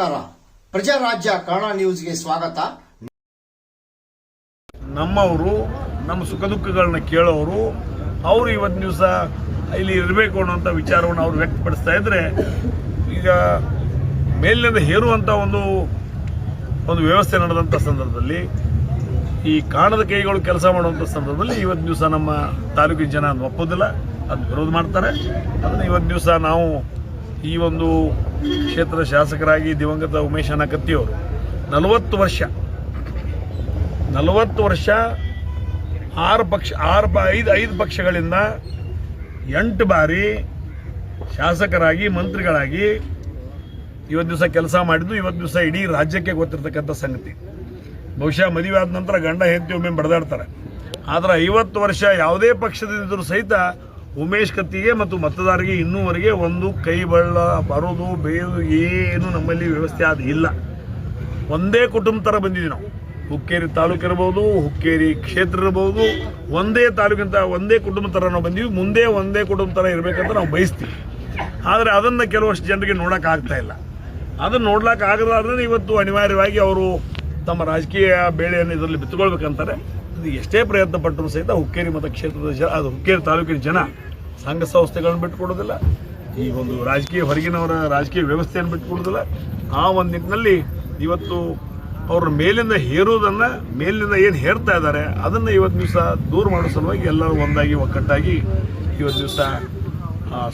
ನಮಸ್ಕಾರ. ಪ್ರಜಾರಾಜ್ಯ ಕನ್ನಡ ನ್ಯೂಸ್ಗೆ ಸ್ವಾಗತ. ನಮ್ಮವರು, ನಮ್ಮ ಸುಖ ದುಃಖಗಳನ್ನ ಕೇಳೋರು, ಅವರು ಇವತ್ತು ದಿವಸ ಇಲ್ಲಿ ಇರಬೇಕು ಅನ್ನೋಂಥ ವಿಚಾರವನ್ನು ಅವರು ವ್ಯಕ್ತಪಡಿಸ್ತಾ ಇದ್ರೆ, ಈಗ ಮೇಲಿನಿಂದ ಹೇರುವಂಥ ಒಂದು ಒಂದು ವ್ಯವಸ್ಥೆ ನಡೆದಂಥ ಸಂದರ್ಭದಲ್ಲಿ, ಈ ಕಾಣದ ಕೈಗಳು ಕೆಲಸ ಮಾಡುವಂಥ ಸಂದರ್ಭದಲ್ಲಿ ಇವತ್ತು ದಿವಸ ನಮ್ಮ ತಾಲೂಕಿನ ಜನ ಅದು ಒಪ್ಪೋದಿಲ್ಲ, ಅದು ವಿರೋಧ ಮಾಡ್ತಾರೆ. ಅದನ್ನು ಇವತ್ತು ದಿವಸ ನಾವು ಈ ಒಂದು ಕ್ಷೇತ್ರದ ಶಾಸಕರಾಗಿ ದಿವಂಗತ ಉಮೇಶ್ ಅನಕತ್ತಿಯವರು ನಲವತ್ತು ವರ್ಷ. ನಲವತ್ತು ವರ್ಷ ಆರು ಪಕ್ಷ, ಆರು ಐದು ಐದು ಪಕ್ಷಗಳಿಂದ ಎಂಟು ಬಾರಿ ಶಾಸಕರಾಗಿ, ಮಂತ್ರಿಗಳಾಗಿ ಇವತ್ತು ದಿವಸ ಕೆಲಸ ಮಾಡಿದ್ದು, ಇವತ್ತು ದಿವಸ ಇಡೀ ರಾಜ್ಯಕ್ಕೆ ಗೊತ್ತಿರ್ತಕ್ಕಂಥ ಸಂಗತಿ. ಬಹುಶಃ ಮದುವೆ ಆದ ನಂತರ ಗಂಡ ಹೆಂಡತಿ ಒಮ್ಮೆ ಬಡದಾಡ್ತಾರೆ. ಆದರೆ ಐವತ್ತು ವರ್ಷ ಯಾವುದೇ ಪಕ್ಷದಿಂದ ಸಹಿತ ಉಮೇಶ್ ಕತ್ತಿಗೆ ಮತ್ತು ಮತದಾರರಿಗೆ ಇನ್ನೂವರೆಗೆ ಒಂದು ಕೈ ಬಳ್ಳ ಬರೋದು, ಬೇಯೋದು ಏನು ನಮ್ಮಲ್ಲಿ ವ್ಯವಸ್ಥೆ ಅದು ಇಲ್ಲ. ಒಂದೇ ಕುಟುಂಬ ಥರ ಬಂದಿದ್ದೀವಿ ನಾವು. ಹುಕ್ಕೇರಿ ತಾಲೂಕು ಇರ್ಬೋದು, ಹುಕ್ಕೇರಿ ಕ್ಷೇತ್ರ ಇರ್ಬೋದು, ಒಂದೇ ತಾಲೂಕಿನ ಒಂದೇ ಕುಟುಂಬ ಥರ ನಾವು ಬಂದೀವಿ. ಮುಂದೆ ಒಂದೇ ಕುಟುಂಬ ಥರ ಇರಬೇಕಂತ ನಾವು ಬಯಸ್ತೀವಿ. ಆದರೆ ಅದನ್ನು ಕೆಲವಷ್ಟು ಜನರಿಗೆ ನೋಡೋಕ್ಕಾಗ್ತಾ ಇಲ್ಲ. ಅದನ್ನು ನೋಡ್ಲಿಕ್ಕೆ ಆಗದಾದ್ರೆ ಇವತ್ತು ಅನಿವಾರ್ಯವಾಗಿ ಅವರು ತಮ್ಮ ರಾಜಕೀಯ ಬೇಳೆಯನ್ನು ಇದರಲ್ಲಿ ಬಿತ್ತುಕೊಳ್ಬೇಕಂತಾರೆ. ಎಷ್ಟೇ ಪ್ರಯತ್ನ ಪಟ್ಟರು ಸಹಿತ ಹುಕ್ಕೇರಿ ಮತಕ್ಷೇತ್ರದ ಕ್ಷೇತ್ರದ ಜನ ಅದು ಹುಕ್ಕೇರಿ ತಾಲೂಕಿನ ಜನ ಸಂಘ ಸಂಸ್ಥೆಗಳನ್ನು ಬಿಟ್ಟುಕೊಡೋದಿಲ್ಲ ಈ ಒಂದು ರಾಜಕೀಯ ಹೊರಗಿನವರ ರಾಜಕೀಯ ವ್ಯವಸ್ಥೆಯನ್ನು ಬಿಟ್ಟುಕೊಡೋದಿಲ್ಲ ಆ ಒಂದು ನಿಟ್ಟಿನಲ್ಲಿ ಇವತ್ತು ಅವ್ರ ಮೇಲಿಂದ ಹೇರೋದನ್ನು ಮೇಲಿಂದ ಏನು ಹೇರ್ತಾ ಇದ್ದಾರೆ, ಅದನ್ನು ಇವತ್ತು ದಿವಸ ದೂರ ಮಾಡೋ ಸಲುವಾಗಿ ಎಲ್ಲರೂ ಒಂದಾಗಿ ಒಕ್ಕಟ್ಟಾಗಿ ಇವತ್ತು ದಿವಸ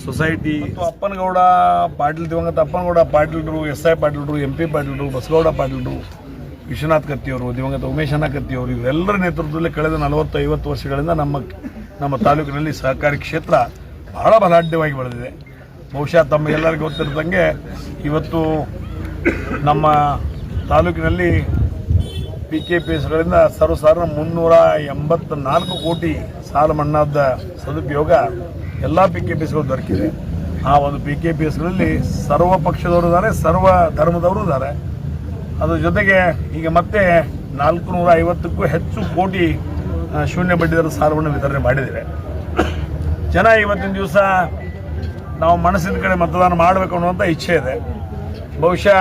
ಸೊಸೈಟಿ ಅಪ್ಪನಗೌಡ ಪಾಟೀಲ್ ದಿವಂಗತ, ಅಪ್ಪನಗೌಡ ಪಾಟೀಲ್ರು, ಎಸ್ ಐ ಪಾಟೀಲ್ರು, ಎಂ ಪಿ ಪಾಟೀಲ್ರು, ಬಸಗೌಡ ಪಾಟೀಲ್ರು ವಿಶ್ವನಾಥ್ ಕತ್ತಿಯವರು, ದಿವಂಗತ ಉಮೇಶ್ ಅಣ್ಣ ಕತ್ತಿಯವರು ಇವರೆಲ್ಲರ ನೇತೃತ್ವದಲ್ಲಿ ಕಳೆದ ನಲವತ್ತು ಐವತ್ತು ವರ್ಷಗಳಿಂದ ನಮ್ಮ ನಮ್ಮ ತಾಲೂಕಿನಲ್ಲಿ ಸಹಕಾರಿ ಕ್ಷೇತ್ರ ಬಹಳ ಬಲಾಢ್ಯವಾಗಿ ಬೆಳೆದಿದೆ. ಬಹುಶಃ ತಮಗೆಲ್ಲರಿಗೂ ಗೊತ್ತಿರದಂಗೆ ಇವತ್ತು ನಮ್ಮ ತಾಲೂಕಿನಲ್ಲಿ ಪಿ ಕೆ ಪಿ ಎಸ್ಗಳಿಂದ ಸರ್ವಸಾಧಾರಣ ಮುನ್ನೂರ ಎಂಬತ್ತ ನಾಲ್ಕು ಕೋಟಿ ಸಾಲ ಮನ್ನಾದ ಸದುಪಯೋಗ ಎಲ್ಲ ಪಿ ಕೆ ಪಿ ಎಸ್ಗಳು ದೊರಕಿದೆ. ಆ ಒಂದು ಪಿ ಕೆ ಪಿ ಎಸ್ಗಳಲ್ಲಿ ಸರ್ವ ಪಕ್ಷದವರು ಇದ್ದಾರೆ, ಸರ್ವ ಧರ್ಮದವರು ಇದ್ದಾರೆ. ಅದ್ರ ಜೊತೆಗೆ ಈಗ ಮತ್ತೆ ನಾಲ್ಕು ನೂರ ಐವತ್ತಕ್ಕೂ ಹೆಚ್ಚು ಕೋಟಿ ಶೂನ್ಯ ಬಡ್ಡಿದರ ಸಾಲವನ್ನು ವಿತರಣೆ ಮಾಡಿದ್ದೇವೆ ಜನ ಇವತ್ತಿನ ದಿವಸ ನಾವು ಮನಸ್ಸಿನ ಕಡೆ ಮತದಾನ ಮಾಡಬೇಕು ಅನ್ನುವಂಥ ಇಚ್ಛೆ ಇದೆ. ಬಹುಶಃ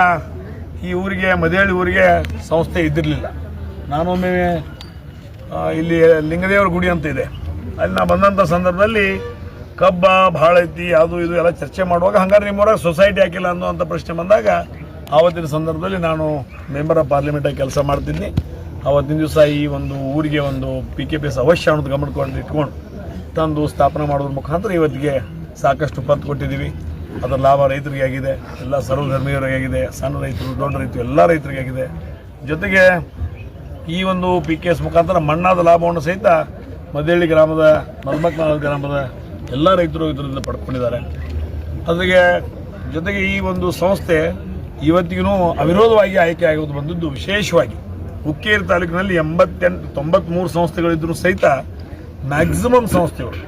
ಈ ಊರಿಗೆ ಮದೇಳಿ ಊರಿಗೆ ಸಂಸ್ಥೆ ಇದ್ದಿರಲಿಲ್ಲ. ನಾನೊಮ್ಮೆ ಇಲ್ಲಿ ಲಿಂಗದೇವರ ಗುಡಿ ಅಂತ ಇದೆ. ಅಲ್ಲಿ ನಾ ಬಂದಂಥ ಸಂದರ್ಭದಲ್ಲಿ ಕಬ್ಬ ಭಾಳ ಐತಿ ಅದು ಇದು ಎಲ್ಲ ಚರ್ಚೆ ಮಾಡುವಾಗ ಹಂಗಾರೆ ನಿಮ್ಮೂರಾಗ ಸೊಸೈಟಿ ಹಾಕಿಲ್ಲ ಅನ್ನುವಂಥ ಪ್ರಶ್ನೆ ಬಂದಾಗ ಆವತ್ತಿನ ಸಂದರ್ಭದಲ್ಲಿ ನಾನು ಮೆಂಬರ್ ಆಫ್ ಪಾರ್ಲಿಮೆಂಟಾಗಿ ಕೆಲಸ ಮಾಡ್ತಿದ್ದೀನಿ ಆವತ್ತಿನ ದಿವಸ ಈ ಒಂದು ಊರಿಗೆ ಒಂದು ಪಿ ಕೆ ಪಿ ಎಸ್ ಅವಶ್ಯ ಅನ್ನೋದು ಗಮನಕೊಂಡು ಇಟ್ಕೊಂಡು ತಂದು ಸ್ಥಾಪನೆ ಮಾಡೋದ್ರ ಮುಖಾಂತರ ಇವತ್ತಿಗೆ ಸಾಕಷ್ಟು ಪತ್ತು ಕೊಟ್ಟಿದ್ದೀವಿ. ಅದರ ಲಾಭ ರೈತರಿಗೆ ಆಗಿದೆ, ಎಲ್ಲ ಸರ್ವಧರ್ಮೀಯರಿಗೆ ಆಗಿದೆ, ಸಣ್ಣ ರೈತರು, ದೊಡ್ಡ ರೈತರು, ಎಲ್ಲ ರೈತರಿಗೆ ಆಗಿದೆ. ಜೊತೆಗೆ ಈ ಒಂದು ಪಿ ಕೆ ಎಸ್ ಮುಖಾಂತರ ಮಣ್ಣಾದ ಲಾಭವನ್ನು ಸಹಿತ ಮದಹಳ್ಳಿ ಗ್ರಾಮದ, ಮಲ್ಮಕ್ನಾಳ್ ಗ್ರಾಮದ ಎಲ್ಲ ರೈತರು ಇದರಿಂದ ಪಡ್ಕೊಂಡಿದ್ದಾರೆ. ಅದಕ್ಕೆ ಜೊತೆಗೆ ಈ ಒಂದು ಸಂಸ್ಥೆ ಇವತ್ತಿಗೂ ಅವಿರೋಧವಾಗಿ ಆಯ್ಕೆ ಆಗೋದು ಬಂದದ್ದು ವಿಶೇಷವಾಗಿ ಹುಕ್ಕೇರಿ ತಾಲೂಕಿನಲ್ಲಿ ಎಂಬತ್ತೆಂಟು, ತೊಂಬತ್ಮೂರು ಸಂಸ್ಥೆಗಳಿದ್ದರೂ ಸಹಿತ ಮ್ಯಾಕ್ಸಿಮಮ್ ಸಂಸ್ಥೆಗಳು.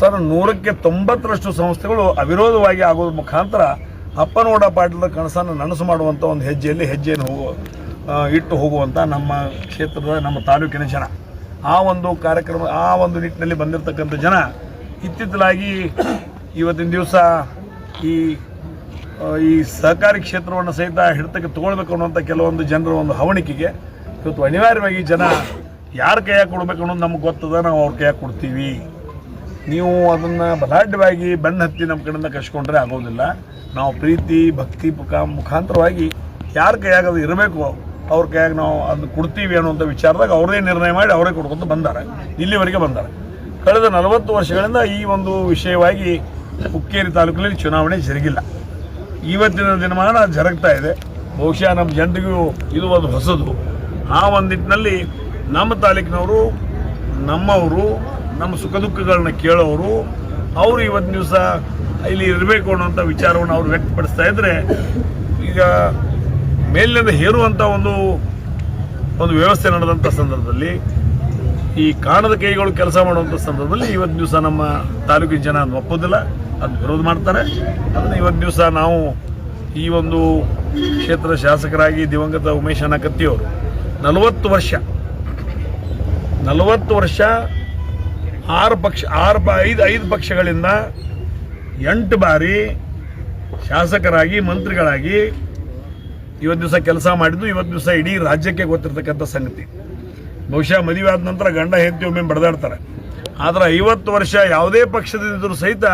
ಸರ್ ನೂರಕ್ಕೆ ತೊಂಬತ್ತರಷ್ಟು ಸಂಸ್ಥೆಗಳು ಅವಿರೋಧವಾಗಿ ಆಗೋದ್ರ ಮುಖಾಂತರ ಅಪ್ಪನೋಡ ಪಾಟೀಲರ ಕನಸನ್ನು ನನಸು ಮಾಡುವಂಥ ಒಂದು ಹೆಜ್ಜೆಯಲ್ಲಿ ಹೆಜ್ಜೆಯನ್ನು ಹೋಗುವ ಇಟ್ಟು ಹೋಗುವಂಥ ನಮ್ಮ ಕ್ಷೇತ್ರದ, ನಮ್ಮ ತಾಲೂಕಿನ ಜನ. ಆ ಒಂದು ಕಾರ್ಯಕ್ರಮ, ಆ ಒಂದು ನಿಟ್ಟಿನಲ್ಲಿ ಬಂದಿರತಕ್ಕಂಥ ಜನ ಇತ್ತಿತ್ತಲಾಗಿ ಇವತ್ತಿನ ದಿವಸ ಈ ಈ ಸಹಕಾರಿ ಕ್ಷೇತ್ರವನ್ನು ಸಹಿತ ಹಿಡಿತಕ್ಕೆ ತಗೊಳ್ಬೇಕು ಅನ್ನುವಂಥ ಕೆಲವೊಂದು ಜನರ ಒಂದು ಹವಣಿಕೆಗೆ ಇವತ್ತು ಅನಿವಾರ್ಯವಾಗಿ ಜನ ಯಾರ ಕೈಯಾಗಿ ಕೊಡ್ಬೇಕು ಅನ್ನೋದು ನಮ್ಗೆ ಗೊತ್ತದ, ನಾವು ಅವ್ರ ಕೈಯಾಗಿ ಕೊಡ್ತೀವಿ. ನೀವು ಅದನ್ನು ಬಲಾಢ್ಯವಾಗಿ ಬೆನ್ನ ಹತ್ತಿ ನಮ್ಮ ಕಡೆಯಿಂದ ಕಶ್ಕೊಂಡ್ರೆ ಆಗೋದಿಲ್ಲ. ನಾವು ಪ್ರೀತಿ, ಭಕ್ತಿ ಮುಖ ಮುಖಾಂತರವಾಗಿ ಯಾರ ಕೈಯಾಗ ಅದು ಇರಬೇಕು ಅವ್ರ ಕೈಯಾಗಿ ನಾವು ಅದನ್ನು ಕೊಡ್ತೀವಿ ಅನ್ನುವಂಥ ವಿಚಾರದಾಗ ಅವರೇ ನಿರ್ಣಯ ಮಾಡಿ ಅವರೇ ಕೊಡ್ಕೊಂತ ಬಂದಾರೆ. ಇಲ್ಲಿವರೆಗೆ ಬಂದಾರೆ. ಕಳೆದ ನಲವತ್ತು ವರ್ಷಗಳಿಂದ ಈ ಒಂದು ವಿಷಯವಾಗಿ ಹುಕ್ಕೇರಿ ತಾಲೂಕಿನಲ್ಲಿ ಚುನಾವಣೆ ಜರುಗಿಲ್ಲ. ಇವತ್ತಿನ ದಿನಮಾನ ಜರುಗ್ತಾ ಇದೆ. ಬಹುಶಃ ನಮ್ಮ ಜನರಿಗೂ ಇದು ಒಂದು ಹೊಸದು. ಆ ಒಂದು ನಿಟ್ಟಿನಲ್ಲಿ ನಮ್ಮ ತಾಲೂಕಿನವರು, ನಮ್ಮವರು, ನಮ್ಮ ಸುಖ ದುಃಖಗಳನ್ನ ಕೇಳೋರು, ಅವರು ಇವತ್ತಿನ ದಿವಸ ಇಲ್ಲಿ ಇರಬೇಕು ಅನ್ನೋಂಥ ವಿಚಾರವನ್ನು ಅವರು ವ್ಯಕ್ತಪಡಿಸ್ತಾ ಇದ್ರೆ, ಈಗ ಮೇಲಿನಿಂದ ಹೇರುವಂಥ ಒಂದು ಒಂದು ವ್ಯವಸ್ಥೆ ನಡೆದಂಥ ಸಂದರ್ಭದಲ್ಲಿ, ಈ ಕಾಣದ ಕೈಗಳು ಕೆಲಸ ಮಾಡುವಂಥ ಸಂದರ್ಭದಲ್ಲಿ ಇವತ್ತು ದಿವಸ ನಮ್ಮ ತಾಲೂಕಿನ ಜನ ಒಪ್ಪೋದಿಲ್ಲ. ಅದು ವಿರೋಧ ಮಾಡ್ತಾರೆ. ಅದನ್ನು ಇವತ್ತು ದಿವಸ ನಾವು ಈ ಒಂದು ಕ್ಷೇತ್ರದ ಶಾಸಕರಾಗಿ ದಿವಂಗತ ಉಮೇಶ್ ಅನಕತ್ತಿಯವರು ನಲವತ್ತು ವರ್ಷ ನಲವತ್ತು ವರ್ಷ ಆರು ಪಕ್ಷ, ಆರು ಐದು ಐದು ಪಕ್ಷಗಳಿಂದ ಎಂಟು ಬಾರಿ ಶಾಸಕರಾಗಿ, ಮಂತ್ರಿಗಳಾಗಿ ಇವತ್ತು ದಿವಸ ಕೆಲಸ ಮಾಡಿದ್ದು. ಇವತ್ತು ದಿವಸ ಇಡೀ ರಾಜ್ಯಕ್ಕೆ ಗೊತ್ತಿರ್ತಕ್ಕಂಥ ಸಂಗತಿ. ಬಹುಶಃ ಮದುವೆ ಆದ ನಂತರ ಗಂಡ ಹೆಂಡತಿ ಒಮ್ಮೆ ಬಡದಾಡ್ತಾರೆ. ಆದರೆ ಐವತ್ತು ವರ್ಷ ಯಾವುದೇ ಪಕ್ಷದಿಂದ ಸಹಿತ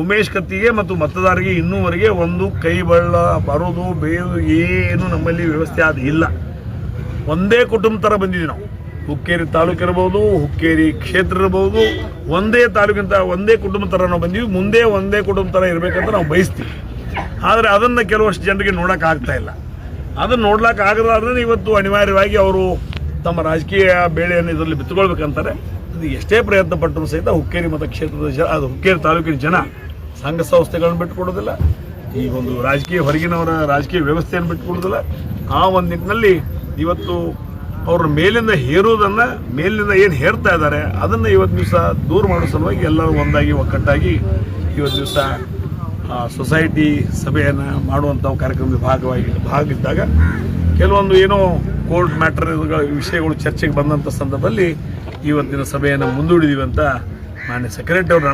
ಉಮೇಶ್ ಕತ್ತಿಗೆ ಮತ್ತು ಮತದಾರರಿಗೆ ಇನ್ನೂವರೆಗೆ ಒಂದು ಕೈ ಬಳ್ಳ ಬರೋದು, ಬೇಯೋದು ಏನು ನಮ್ಮಲ್ಲಿ ವ್ಯವಸ್ಥೆ ಅದು ಇಲ್ಲ. ಒಂದೇ ಕುಟುಂಬ ಥರ ಬಂದಿದ್ದೀವಿ ನಾವು. ಹುಕ್ಕೇರಿ ತಾಲೂಕು ಇರ್ಬೋದು, ಹುಕ್ಕೇರಿ ಕ್ಷೇತ್ರ ಇರ್ಬೋದು, ಒಂದೇ ತಾಲೂಕಿನ ಒಂದೇ ಕುಟುಂಬ ಥರ ನಾವು ಬಂದೀವಿ. ಮುಂದೆ ಒಂದೇ ಕುಟುಂಬ ಥರ ಇರಬೇಕಂತ ನಾವು ಬಯಸ್ತೀವಿ. ಆದರೆ ಅದನ್ನು ಕೆಲವಷ್ಟು ಜನರಿಗೆ ನೋಡೋಕ್ಕಾಗ್ತಾ ಇಲ್ಲ. ಅದನ್ನು ನೋಡ್ಲಿಕ್ಕೆ ಆಗದಾದ್ರೆ ಇವತ್ತು ಅನಿವಾರ್ಯವಾಗಿ ಅವರು ತಮ್ಮ ರಾಜಕೀಯ ಬೇಳೆಯನ್ನು ಇದರಲ್ಲಿ ಬಿತ್ತುಕೊಳ್ಬೇಕಂತಾರೆ. ಅದು ಎಷ್ಟೇ ಪ್ರಯತ್ನ ಪಟ್ಟರು ಸಹಿತ ಹುಕ್ಕೇರಿ ಮತಕ್ಷೇತ್ರದ ಕ್ಷೇತ್ರದ ಜನ ಅದು ಹುಕ್ಕೇರಿ ತಾಲೂಕಿನ ಜನ ಸಂಘ ಸಂಸ್ಥೆಗಳನ್ನು ಬಿಟ್ಟುಕೊಡೋದಿಲ್ಲ ಈ ಒಂದು ರಾಜಕೀಯ ಹೊರಗಿನವರ ರಾಜಕೀಯ ವ್ಯವಸ್ಥೆಯನ್ನು ಬಿಟ್ಟುಕೊಡೋದಿಲ್ಲ ಆ ಒಂದು ನಿಟ್ಟಿನಲ್ಲಿ ಇವತ್ತು ಅವ್ರ ಮೇಲಿಂದ ಹೇರುವುದನ್ನು, ಮೇಲಿಂದ ಏನು ಹೇರ್ತಾ ಇದ್ದಾರೆ, ಅದನ್ನು ಇವತ್ತು ದಿವಸ ದೂರ ಮಾಡೋ ಸಲುವಾಗಿ ಎಲ್ಲರೂ ಒಂದಾಗಿ ಒಕ್ಕಟ್ಟಾಗಿ ಇವತ್ತು ದಿವಸ ಸೊಸೈಟಿ ಸಭೆಯನ್ನು ಮಾಡುವಂಥ ಕಾರ್ಯಕ್ರಮದ ಭಾಗವಾಗಿ, ಭಾಗವಿದ್ದಾಗ ಕೆಲವೊಂದು ಏನೋ ಕೋರ್ಟ್ ಮ್ಯಾಟರ್ ವಿಷಯಗಳು ಚರ್ಚೆಗೆ ಬಂದಂಥ ಸಂದರ್ಭದಲ್ಲಿ ಇವತ್ತಿನ ಸಭೆಯನ್ನು ಮುಂದೂಡಿದೀವಿ ಅಂತ ಮಾನ್ಯ ಸೆಕ್ರೆಟರಿ ಅವರು